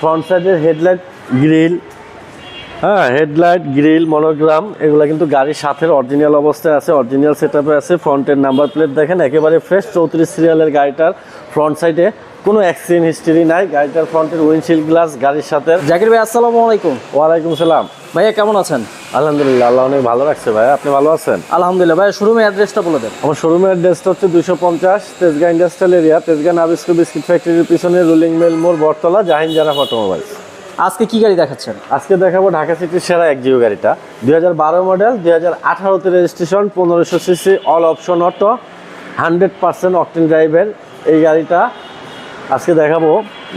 Front সাইডের headlight grill হ্যাঁ headlight grill monogram এগুলো কিন্তু গাড়ির সাথে অরিজিনাল অবস্থায় আছে অরিজিনাল সেট আছে ফ্রন্টের নাম্বার প্লেট দেখেন একেবারে ফ্রেশ চৌত্রিশ সিরিয়ালের গাড়িটার ফ্রন্ট সাইডে কোনো অ্যাক্সিডেন্ট হিস্ট্রি নাই গাড়িটার ফ্রন্টের উইন্ডশিল্ড গ্লাস গাড়ির সাথে জাকির ভাই আসসালামু আলাইকুম। ওয়ালাইকুম সালাম। ভাইয়া কেমন আছেন? আলহামদুলিল্লাহ আল্লাহ অনেক ভালো রাখছে ভাই। আপনি ভালো আছেন? আলহামদুলিল্লাহ। ভাই শোরুমের অ্যাড্রেসটা বলে দেন। আমার শোরুমের অ্যাড্রেসটা হচ্ছে দুশো পঞ্চাশ Tejgaon industrial area Tejgaon Nabisco biscuit ফ্যাক্টরির পিছনে রুলিং মেল মোড় বটতলা জাহিন জারা অটোমোবাইলস আজকে কি গাড়ি দেখাচ্ছেন? আজকে দেখাবো ঢাকা সিটির সেরা এক জিও গাড়িটা। দুই হাজার বারো মডেল দুই হাজার আঠারোতে রেজিস্ট্রেশন পনেরোশো CC all option auto hundred percent octane ড্রাইভের এই গাড়িটা। আজকে দেখাবো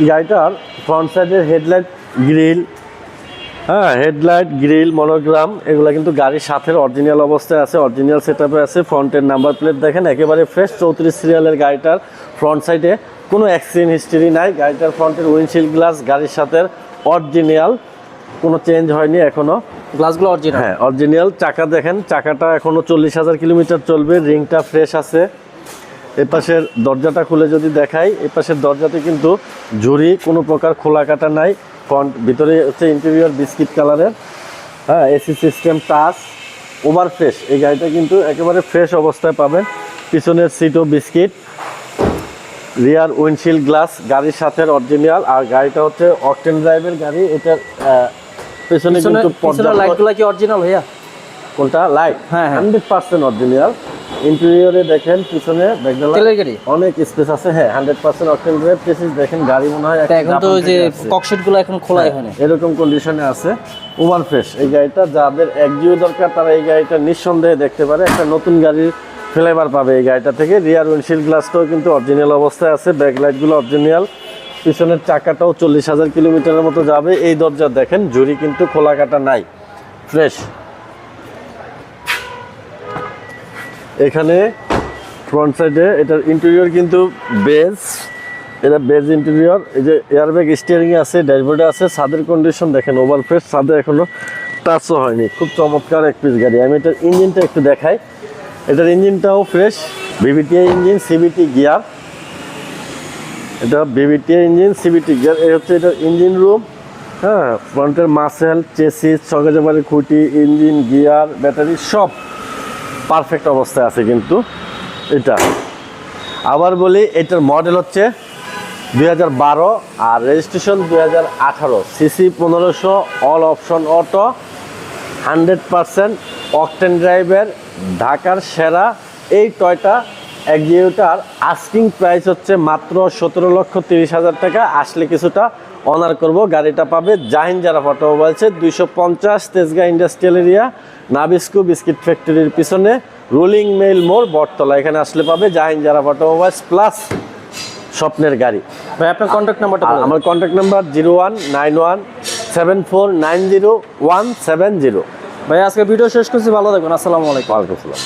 গাড়িটার ফ্রন্ট সাইডের হেডলাইট গ্রিল হ্যাঁ হেডলাইট গ্রিল মনোগ্রাম এগুলো কিন্তু গাড়ির সাথে অরিজিনাল অবস্থায় আছে অরিজিনাল সেট আছে ফ্রন্টের নাম্বার প্লেট দেখেন একেবারে ফ্রেশ চৌত্রিশ সিরিয়ালের গাড়িটার ফ্রন্ট সাইডে কোনো অ্যাক্সিডেন্ট হিস্ট্রি নাই গাড়িটার ফ্রন্টের উইন্ডশিল্ড গ্লাস গাড়ির সাথে অরিজিনাল কোনো চেঞ্জ হয়নি এখনও গ্লাসগুলো অরিজিনাল হ্যাঁ অরিজিনাল চাকা দেখেন চাকাটা এখনও চল্লিশ হাজার কিলোমিটার চলবে রিংটা ফ্রেশ আছে। এ পাশের দরজাটা খুলে যদি দেখাই এপাশের পাশের দরজাতে কিন্তু ঝুড়ি কোনো প্রকার খোলা কাটা নাই। ফ্রন্ট ভিতরে হচ্ছে ইন্টেরিয়র বিস্কিট কালারের হ্যাঁ AC system touch over fresh. এই গাড়িটা কিন্তু একেবারে ফ্রেশ অবস্থায় পাবেন। পিছনের সিটও বিস্কিট রিয়ার উইন্ডশিল্ড গ্লাস গাড়ির সাথে অরিজিনাল আর গাড়িটা হচ্ছে অকটেন ড্রাইভের গাড়ি। এটার পেছনে কিন্তু পর্যাপ্ত- লাইটগুলো কি অরিজিনাল ভাইয়া? কোনটা? লাইট হ্যাঁ, হ্যাঁ। হান্ড্রেড পার্সেন্ট অরিজিনাল ইন্টেরিয়রে দেখেন পিছনে তেলের গাড়ি? অনেক স্পেস আছে হ্যাঁ হান্ড্রেড পার্সেন্ট অকটেন প্রেসিস দেখেন গাড়ি মনে হয় এখন তো ওই যে থেকে গুলো এখন খোলা এখানে হ্যাঁ, এরকম কন্ডিশনে আছে ওভার ফ্রেশ এই গাড়িটা যাদের একজিও দরকার তারা এই গাড়িটা নিঃসন্দেহে দেখতে পারে। একটা নতুন গাড়ির ফ্লেভার পাবে এই গাড়িটা থেকে। রিয়ার উইন্ডশিল্ড গ্লাসটাও কিন্তু অরিজিনাল অবস্থায় আছে ব্যাক লাইটগুলো অরিজিনাল পিছনের চাকাটাও চল্লিশ হাজার কিলোমিটারের মতো যাবে। এই দরজা দেখেন ঝুড়ি কিন্তু খোলা কাটা নাই ফ্রেশ এখানে ফ্রন্ট সাইডে এটার ইন্টেরিয়র কিন্তু বেজ এটা বেজ ইন্টেরিয়র এই যে এয়ারব্যাগ স্টিয়ারিং আছে ড্যাশবোর্ডে আছে, ছাদের কন্ডিশন দেখেন ওভার ফ্রেশ ছাদে এখনও টাচও হয়নি। খুব চমৎকার এক পিস গাড়ি। আমি এটার ইঞ্জিনটা একটু দেখাই। এটার ইঞ্জিনটাও fresh VVTI engine CVT gear এটা ভিভিটিআই ইঞ্জিন সিবিটি গিয়ার এই হচ্ছে এটার ইঞ্জিন রুম হ্যাঁ ফ্রন্টের মাসেল চেসিস সকালে খুঁটি ইঞ্জিন গিয়ার ব্যাটারি সব পারফেক্ট অবস্থায় আছে কিন্তু এটা। আবার বলি, এটার মডেল হচ্ছে দুই হাজার বারো আর রেজিস্ট্রেশন দুই হাজার আঠারো। সিসি পনেরোশো all option auto hundred percent octane ড্রাইভের ঢাকার সেরা এই টয়টা একজিউটার আস্কিং প্রাইস হচ্ছে মাত্র সতেরো লক্ষ তিরিশ হাজার টাকা। আসলে কিছুটা অনার করব গাড়িটা পাবে জাহিন যারা অটোমোবাইলসে দুইশো পঞ্চাশ Tejgaon industrial area Nabisco biscuit ফ্যাক্টরির পিছনে রুলিং মেইল মোড় বটতলা। এখানে আসলে পাবে জাহিন যারা অটোমোবাইলস প্লাস স্বপ্নের গাড়ি। ভাই আপনার কন্ট্যাক্ট নাম্বারটা আমার contact number zero one nine one seven four nine zero one seven zero. ভাই আজকে ভিডিও শেষ করছি ভালো থাকবেন আসসালামু আলাইকুম। আসসালাম।